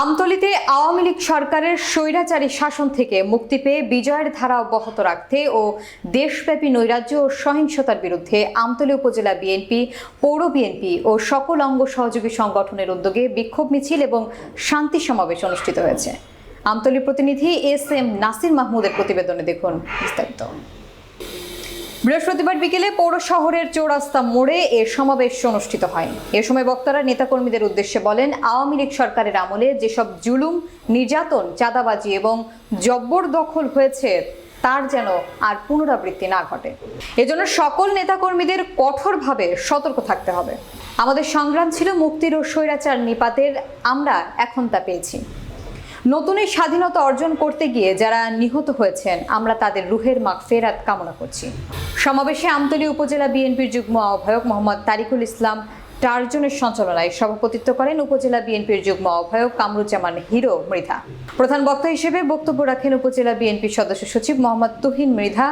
আমতলীতে আওয়ামী লীগ সরকারের স্বৈরাচারী শাসন থেকে মুক্তি পেয়ে বিজয়ের ধারা অব্যাহত রাখতে ও দেশব্যাপী নৈরাজ্য ও সহিংসতার বিরুদ্ধে আমতলী উপজেলা বিএনপি, পৌর বিএনপি ও সকল অঙ্গ সহযোগী সংগঠনের উদ্যোগে বিক্ষোভ মিছিল এবং শান্তি সমাবেশ অনুষ্ঠিত হয়েছে। আমতলী প্রতিনিধি এস এম নাসির মাহমুদের প্রতিবেদনে দেখুন বিস্তারিত। বৃহস্পতিবার বিকেলে পৌর শহরের চৌরাস্তা মোড়ে এ সমাবেশ অনুষ্ঠিত হয়। এ সময় বক্তারা নেতাকর্মীদের উদ্দেশ্যে বলেন, আওয়ামী লীগ সরকারের আমলে যেসব জুলুম, নির্যাতন, চাঁদাবাজি এবং জব্বরদখল হয়েছে, তার যেন আর পুনরাবৃত্তি না ঘটে। এজন্য সকল নেতাকর্মীদের কঠোরভাবে সতর্ক থাকতে হবে। আমাদের সংগ্রাম ছিল মুক্তির ও স্বৈরাচার নিপাতের, আমরা এখন তা পেয়েছি। নতুন স্বাধীনতা অর্জন করতে গিয়ে যারা নিহত হয়েছেন, আমরা তাদের রুহের মাগ ফেরাত কামনা করছি। সমাবেশে আমতলী উপজেলা বিএনপির যুগ্ম আহ্বায়ক মোহাম্মদ তারিকুল ইসলাম টার্জনের সঞ্চালনায় সভাপতিত্ব করেন উপজেলা বিএনপির যুগ্ম আহ্বায়ক কামরুজ্জামান হিরো মৃধা। প্রধান বক্তা হিসেবে বক্তব্য রাখেন উপজেলা বিএনপির সদস্য সচিব মোহাম্মদ তুহিন মৃধা।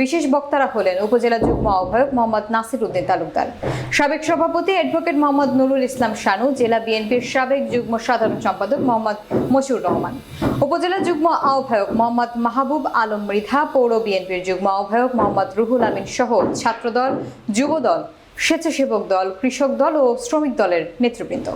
বিশেষ বক্তারা হলেন উপজেলা যুগ্ম আহ্বায়ক মোহাম্মদ নাসির উদ্দিন তালুকদার, সাবেক সভাপতি অ্যাডভোকেট মোহাম্মদ নুরুল ইসলাম শানু, জেলা বিএনপির সাবেক যুগ্ম সাধারণ সম্পাদক মোহাম্মদ মশিউর রহমান, উপজেলা যুগ্ম আহ্বায়ক মোহাম্মদ মাহবুব আলম মৃধা, পৌর বিএনপির যুগ্ম আহ্বায়ক মোহাম্মদ রুহুল আমিন সহ ছাত্রদল, যুবদল, স্বেচ্ছাসেবক দল, কৃষক দল ও শ্রমিক দলের নেতৃবৃন্দ।